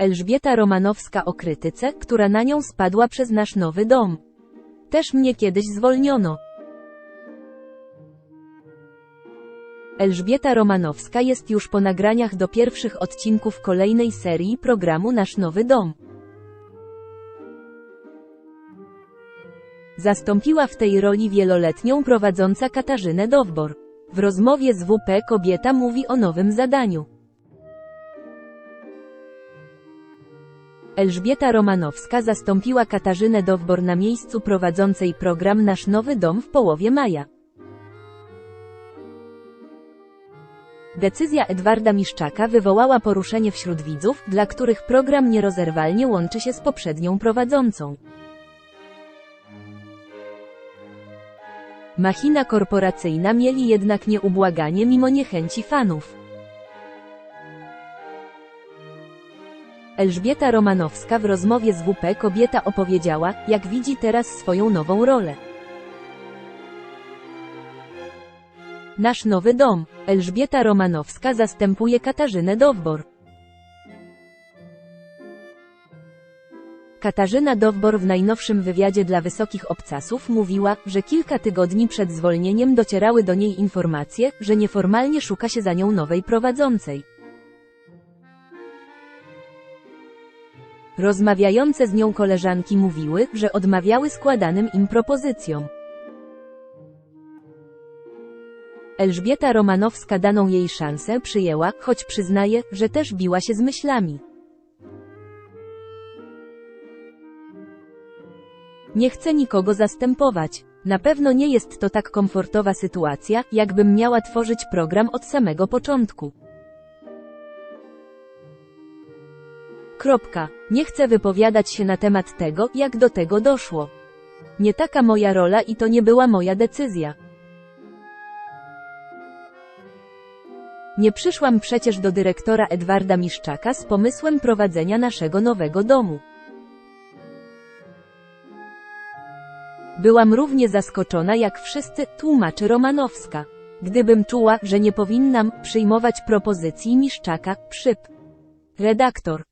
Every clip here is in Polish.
Elżbieta Romanowska o krytyce, która na nią spadła przez nasz nowy dom. Też mnie kiedyś zwolniono. Elżbieta Romanowska jest już po nagraniach do pierwszych odcinków kolejnej serii programu Nasz Nowy Dom. Zastąpiła w tej roli wieloletnią prowadząca Katarzynę Dowbor. W rozmowie z WP kobieta mówi o nowym zadaniu. Elżbieta Romanowska zastąpiła Katarzynę Dowbor na miejscu prowadzącej program Nasz Nowy Dom w połowie maja. Decyzja Edwarda Miszczaka wywołała poruszenie wśród widzów, dla których program nierozerwalnie łączy się z poprzednią prowadzącą. Machina korporacyjna mieli jednak nieubłaganie mimo niechęci fanów. Elżbieta Romanowska w rozmowie z WP kobieta opowiedziała, jak widzi teraz swoją nową rolę. Nasz nowy dom. Elżbieta Romanowska zastępuje Katarzynę Dowbor. Katarzyna Dowbor w najnowszym wywiadzie dla Wysokich Obcasów mówiła, że kilka tygodni przed zwolnieniem docierały do niej informacje, że nieformalnie szuka się za nią nowej prowadzącej. Rozmawiające z nią koleżanki mówiły, że odmawiały składanym im propozycjom. Elżbieta Romanowska daną jej szansę przyjęła, choć przyznaje, że też biła się z myślami. Nie chcę nikogo zastępować. Na pewno nie jest to tak komfortowa sytuacja, jakbym miała tworzyć program od samego początku. Kropka. Nie chcę wypowiadać się na temat tego, jak do tego doszło. Nie taka moja rola i to nie była moja decyzja. Nie przyszłam przecież do dyrektora Edwarda Miszczaka z pomysłem prowadzenia naszego nowego domu. Byłam równie zaskoczona jak wszyscy, tłumaczy Romanowska. Gdybym czuła, że nie powinnam przyjmować propozycji Miszczaka, przyp. Redaktor.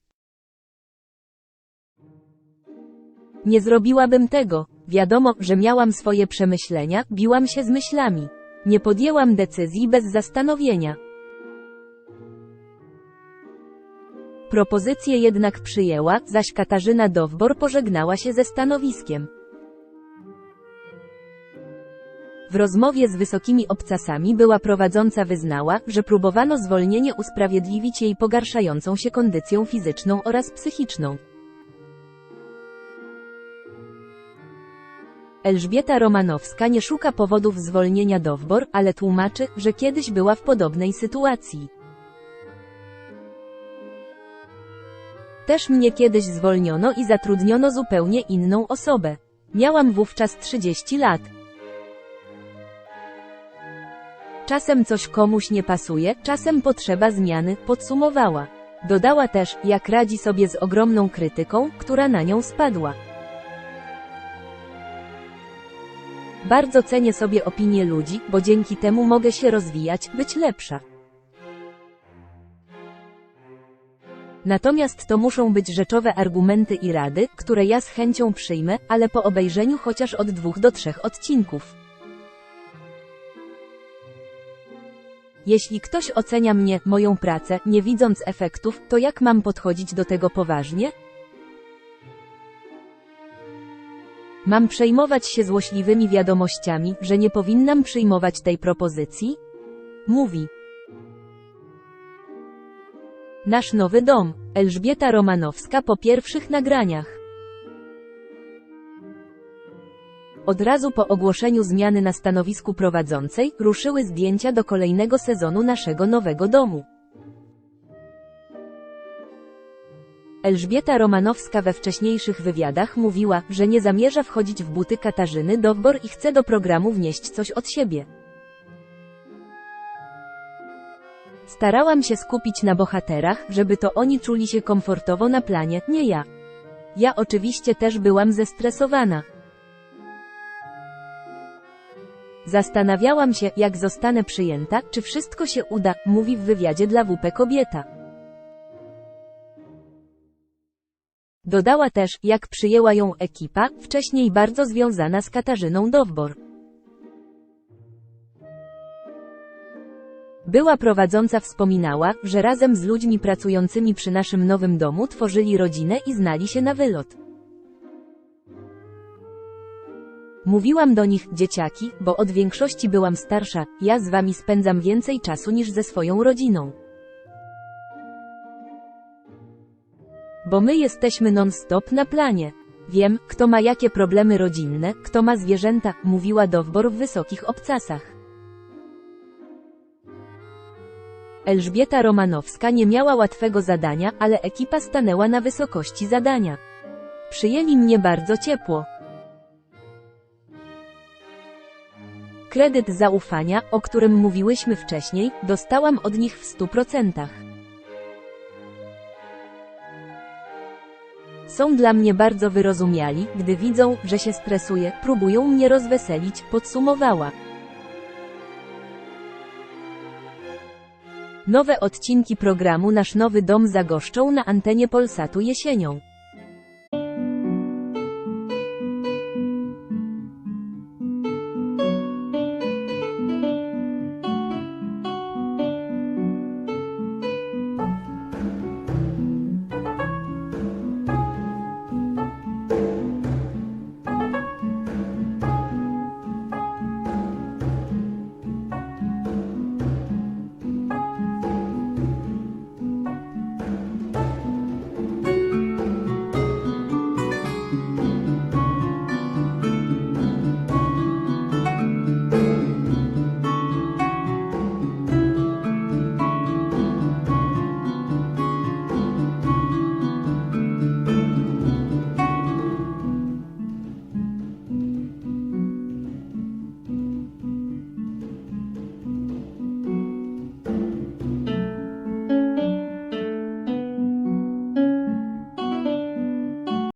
Nie zrobiłabym tego. Wiadomo, że miałam swoje przemyślenia, biłam się z myślami. Nie podjęłam decyzji bez zastanowienia. Propozycję jednak przyjęła, zaś Katarzyna Dowbor pożegnała się ze stanowiskiem. W rozmowie z wysokimi obcasami była prowadząca wyznała, że próbowano zwolnienie usprawiedliwić jej pogarszającą się kondycją fizyczną oraz psychiczną. Elżbieta Romanowska nie szuka powodów zwolnienia Dowbor, ale tłumaczy, że kiedyś była w podobnej sytuacji. Też mnie kiedyś zwolniono i zatrudniono zupełnie inną osobę. Miałam wówczas 30 lat. Czasem coś komuś nie pasuje, czasem potrzeba zmiany, podsumowała. Dodała też, jak radzi sobie z ogromną krytyką, która na nią spadła. Bardzo cenię sobie opinie ludzi, bo dzięki temu mogę się rozwijać, być lepsza. Natomiast to muszą być rzeczowe argumenty i rady, które ja z chęcią przyjmę, ale po obejrzeniu chociaż od dwóch do trzech odcinków. Jeśli ktoś ocenia mnie, moją pracę, nie widząc efektów, to jak mam podchodzić do tego poważnie? Mam przejmować się złośliwymi wiadomościami, że nie powinnam przyjmować tej propozycji? Mówi. Nasz nowy dom. Elżbieta Romanowska po pierwszych nagraniach. Od razu po ogłoszeniu zmiany na stanowisku prowadzącej, ruszyły zdjęcia do kolejnego sezonu naszego nowego domu. Elżbieta Romanowska we wcześniejszych wywiadach mówiła, że nie zamierza wchodzić w buty Katarzyny Dowbor i chce do programu wnieść coś od siebie. Starałam się skupić na bohaterach, żeby to oni czuli się komfortowo na planie, nie ja. Ja oczywiście też byłam zestresowana. Zastanawiałam się, jak zostanę przyjęta, czy wszystko się uda, mówi w wywiadzie dla WP kobieta. Dodała też, jak przyjęła ją ekipa, wcześniej bardzo związana z Katarzyną Dowbor. Była prowadząca wspominała, że razem z ludźmi pracującymi przy naszym nowym domu tworzyli rodzinę i znali się na wylot. Mówiłam do nich, dzieciaki, bo od większości byłam starsza, ja z wami spędzam więcej czasu niż ze swoją rodziną. Bo my jesteśmy non-stop na planie. Wiem, kto ma jakie problemy rodzinne, kto ma zwierzęta, mówiła Dowbor w wysokich obcasach. Elżbieta Romanowska nie miała łatwego zadania, ale ekipa stanęła na wysokości zadania. Przyjęli mnie bardzo ciepło. Kredyt zaufania, o którym mówiłyśmy wcześniej, dostałam od nich w 100%. Są dla mnie bardzo wyrozumiali, gdy widzą, że się stresuję, próbują mnie rozweselić, podsumowała. Nowe odcinki programu Nasz Nowy Dom zagoszczą na antenie Polsatu jesienią.